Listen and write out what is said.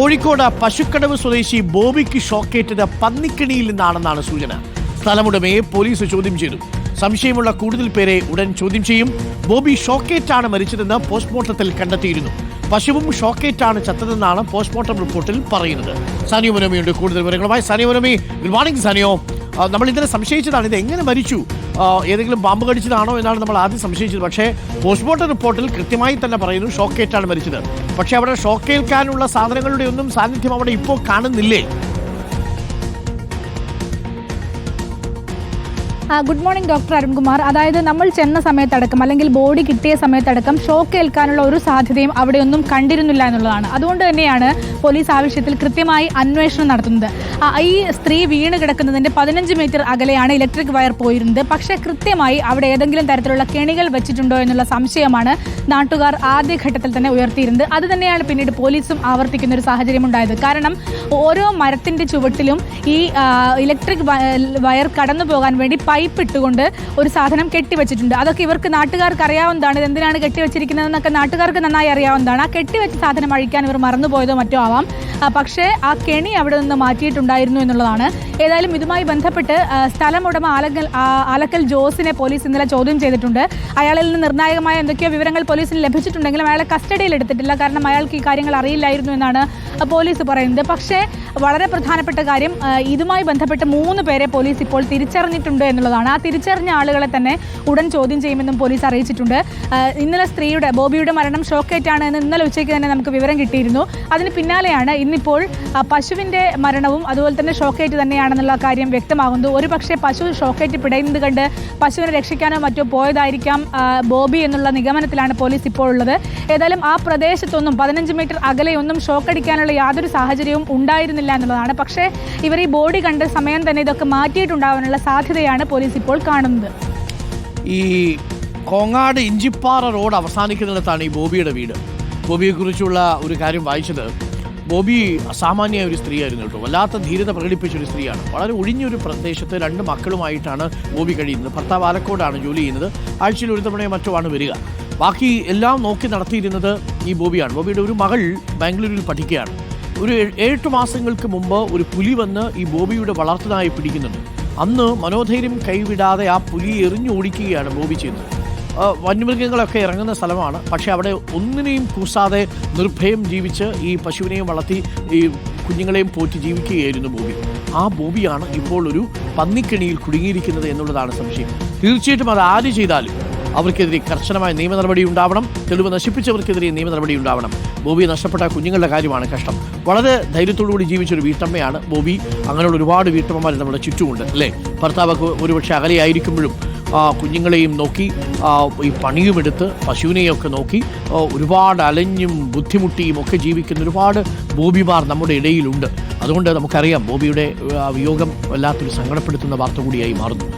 കോഴിക്കോട് പശുക്കടവ് സ്വദേശി ബോബിക്ക് ഷോക്കേറ്റത് പന്നിക്കിണിയിൽ നിന്നാണെന്നാണ് സൂചന. സ്ഥലമുടമയെ പോലീസ് ചോദ്യം ചെയ്തു. സംശയമുള്ള കൂടുതൽ പേരെ ഉടൻ ചോദ്യം ചെയ്യും. ബോബി ഷോക്കേറ്റാണ് മരിച്ചതെന്ന് പോസ്റ്റ്മോർട്ടത്തിൽ കണ്ടെത്തിയിരുന്നു. പശുവും ഷോക്കേറ്റാണ് ചത്തതെന്നാണ് പോസ്റ്റ്മോർട്ടം റിപ്പോർട്ടിൽ പറയുന്നത്. സാനിയോ മനോമിയുണ്ട് കൂടുതൽ വിവരങ്ങളുമായി. Sanio Manomi good morning Sanio. നമ്മൾ ഇന്നലെ സംശയിച്ചതാണ് ഇത് എങ്ങനെ മരിച്ചു? ഏതെങ്കിലും പാമ്പ് കടിച്ചതാണോ എന്നാണ് നമ്മൾ ആദ്യം സംശയിച്ചത്. പക്ഷേ പോസ്റ്റ്മോർട്ടം റിപ്പോർട്ടിൽ കൃത്യമായി തന്നെ പറയുന്നു ഷോക്കേറ്റാണ് മരിച്ചത്. പക്ഷേ അവിടെ ഷോക്കേൽക്കാനുള്ള സാധനങ്ങളുടെ ഒന്നും സാന്നിധ്യം അവിടെ ഇപ്പോൾ കാണുന്നില്ലേ? Good morning doctor Arunkumar. അതായത് നമ്മൾ ചെന്ന സമയത്തടക്കം അല്ലെങ്കിൽ ബോഡി കിട്ടിയ സമയത്തടക്കം ഷോക്ക് ഏൽക്കാനുള്ള ഒരു സാധ്യതയും അവിടെയൊന്നും കണ്ടിരുന്നില്ല എന്നുള്ളതാണ്. അതുകൊണ്ട് തന്നെയാണ് പോലീസ് ആവശ്യത്തിൽ കൃത്യമായി അന്വേഷണം നടത്തുന്നത്. ഈ സ്ത്രീ വീണ് കിടക്കുന്നതിന്റെ പതിനഞ്ച് മീറ്റർ അകലെയാണ് ഇലക്ട്രിക് വയർ പോയിരുന്നത്. പക്ഷേ കൃത്യമായി അവിടെ ഏതെങ്കിലും തരത്തിലുള്ള കെണികൾ വെച്ചിട്ടുണ്ടോ എന്നുള്ള സംശയമാണ് നാട്ടുകാർ ആദ്യഘട്ടത്തിൽ തന്നെ ഉയർത്തിയിരുന്നത്. അത് തന്നെയാണ് പിന്നീട് പോലീസും ആവർത്തിക്കുന്ന ഒരു സാഹചര്യം ഉണ്ടായത്. കാരണം ഓരോ മരത്തിന്റെ ചുവട്ടിലും ഈ ഇലക്ട്രിക് വയർ കടന്നു പോകാൻ വേണ്ടി പൈപ്പ് ഇട്ടുകൊണ്ട് ഒരു സാധനം കെട്ടിവെച്ചിട്ടുണ്ട്. അതൊക്കെ ഇവർക്ക് നാട്ടുകാർക്ക് അറിയാവുന്നതാണ് ഇത് എന്തിനാണ് കെട്ടിവെച്ചിരിക്കുന്നതെന്നൊക്കെ നാട്ടുകാർക്ക് നന്നായി അറിയാവുന്നതാണ്. ആ കെട്ടിവെച്ച സാധനം അഴിക്കാൻ ഇവർ മറന്നുപോയതോ മറ്റോ ആവാം. പക്ഷേ ആ കെണി അവിടെ നിന്ന് മാറ്റിയിട്ടുണ്ടായിരുന്നു എന്നുള്ളതാണ്. ഏതായാലും ഇതുമായി ബന്ധപ്പെട്ട് സ്ഥലം ഉടമ ആലക്കൽ ആലക്കൽ ജോസിനെ പോലീസ് ഇന്നലെ ചോദ്യം ചെയ്തിട്ടുണ്ട്. അയാളിൽ നിന്ന് നിർണായകമായ എന്തൊക്കെയോ വിവരങ്ങൾ പോലീസിന് ലഭിച്ചിട്ടുണ്ടെങ്കിലും അയാളെ കസ്റ്റഡിയിൽ എടുത്തിട്ടില്ല കാരണം അയാൾക്ക് ഈ കാര്യങ്ങൾ അറിയില്ലായിരുന്നു എന്നാണ് പോലീസ് പറയുന്നത്. പക്ഷേ വളരെ പ്രധാനപ്പെട്ട കാര്യം ഇതുമായി ബന്ധപ്പെട്ട് മൂന്ന് പേരെ പോലീസ് ഇപ്പോൾ തിരിച്ചറിഞ്ഞിട്ടുണ്ട് എന്നുള്ളതാണ്. ആ തിരിച്ചറിഞ്ഞ ആളുകളെ തന്നെ ഉടൻ ചോദ്യം ചെയ്യുമെന്നും പോലീസ് അറിയിച്ചിട്ടുണ്ട്. ഇന്നലെ സ്ത്രീയുടെ ബോബിയുടെ മരണം ഷോക്കേറ്റാണ് എന്ന് ഇന്നലെ ഉച്ചയ്ക്ക് തന്നെ നമുക്ക് വിവരം കിട്ടിയിരുന്നു. അതിന് പിന്നാലെയാണ് ഇന്നിപ്പോൾ പശുവിന്റെ മരണവും അതുപോലെ തന്നെ ഷോക്കേറ്റ് തന്നെയാണെന്നുള്ള കാര്യം വ്യക്തമാകുന്നു. ഒരു പക്ഷേ പശു ഷോക്കേറ്റ് പിടയുന്നത് കണ്ട് പശുവിനെ രക്ഷിക്കാനോ മറ്റോ പോയതായിരിക്കാം ബോബി എന്നുള്ള നിഗമനത്തിലാണ് പോലീസ് ഇപ്പോൾ ഉള്ളത്. ഏതായാലും ആ പ്രദേശത്തൊന്നും പതിനഞ്ച് മീറ്റർ അകലെയൊന്നും ഷോക്കടിക്കാനുള്ള യാതൊരു സാഹചര്യവും ഉണ്ടായിരുന്നില്ല. എന്നുള്ളതാണ്. പക്ഷേ ഇവർ ഈ ബോഡി കണ്ട സമയം തന്നെ ഇതൊക്കെ മാറ്റിയിട്ടുണ്ടാവാനുള്ള സാധ്യതയാണ് പോലീസ് ഇപ്പോൾ കാണുന്നത്. ഈ കോങ്ങാട് ഇഞ്ചിപ്പാറ റോഡ് അവസാനിക്കുന്നിടത്താണ് ഈ ബോബിയുടെ വീട്. ബോബിയെക്കുറിച്ചുള്ള ഒരു കാര്യം വായിച്ചത് ബോബി അസാമാന്യ ഒരു സ്ത്രീയായിരുന്നു കേട്ടോ. വല്ലാത്ത ധീരത പ്രകടിപ്പിച്ച ഒരു സ്ത്രീയാണ്. വളരെ ഒഴിഞ്ഞൊരു പ്രദേശത്ത് രണ്ട് മക്കളുമായിട്ടാണ് ബോബി കഴിയുന്നത്. ഭർത്താവ് ആലക്കോടാണ് ജോലി ചെയ്യുന്നത്. ആഴ്ചയിൽ ഒരു തവണയോ മറ്റോ ആണ് വരിക. ബാക്കി എല്ലാം നോക്കി നടത്തിയിരുന്നത് ഈ ബോബിയാണ്. ബോബിയുടെ ഒരു മകൾ ബാംഗ്ലൂരിൽ പഠിക്കുകയാണ്. ഒരു എട്ട് മാസങ്ങൾക്ക് മുമ്പ് ഒരു പുലി വന്ന് ഈ ബോബിയുടെ വളർത്തനായി പിടിക്കുന്നുണ്ട്. അന്ന് മനോധൈര്യം കൈവിടാതെ ആ പുലി എറിഞ്ഞു ഓടിക്കുകയാണ് ബോബി ചെയ്യുന്നത്. വന്യമൃഗങ്ങളൊക്കെ ഇറങ്ങുന്ന സ്ഥലമാണ്. പക്ഷേ അവിടെ ഒന്നിനെയും കൂസാതെ നിർഭയം ജീവിച്ച് ഈ പശുവിനെയും വളർത്തി ഈ കുഞ്ഞുങ്ങളെയും പോറ്റി ജീവിക്കുകയായിരുന്നു ബോബി. ആ ബോബിയാണ് ഇപ്പോൾ ഒരു പന്നിക്കെണിയിൽ കുടുങ്ങിയിരിക്കുന്നത് എന്നുള്ളതാണ് സംശയം. തീർച്ചയായിട്ടും അത് ആര് ചെയ്താലും അവർക്കെതിരെ കർശനമായ നിയമ നടപടി ഉണ്ടാവണം. തെളിവ് നശിപ്പിച്ചവർക്കെതിരെ നിയമ നടപടി ഉണ്ടാവണം. ബോബി നഷ്ടപ്പെട്ട കുഞ്ഞുങ്ങളുടെ കാര്യമാണ് കഷ്ടം. വളരെ ധൈര്യത്തോടുകൂടി ജീവിച്ചൊരു വീട്ടമ്മയാണ് ബോബി. അങ്ങനെയുള്ള ഒരുപാട് വീട്ടമ്മമാർ നമ്മുടെ ചുറ്റുമുണ്ട് അല്ലേ? ഭർത്താവൊക്കെ ഒരുപക്ഷെ അകലെയായിരിക്കുമ്പോഴും കുഞ്ഞുങ്ങളെയും നോക്കി ഈ പണിയുമെടുത്ത് പശുവിനെയൊക്കെ നോക്കി ഒരുപാട് അലഞ്ഞും ബുദ്ധിമുട്ടിയും ഒക്കെ ജീവിക്കുന്ന ഒരുപാട് ബോബിമാർ നമ്മുടെ ഇടയിലുണ്ട്. അതുകൊണ്ട് നമുക്കറിയാം ബോബിയുടെ വിയോഗം വല്ലാത്തൊരു സങ്കടപ്പെടുത്തുന്ന വാർത്ത കൂടിയായി മാറുന്നു.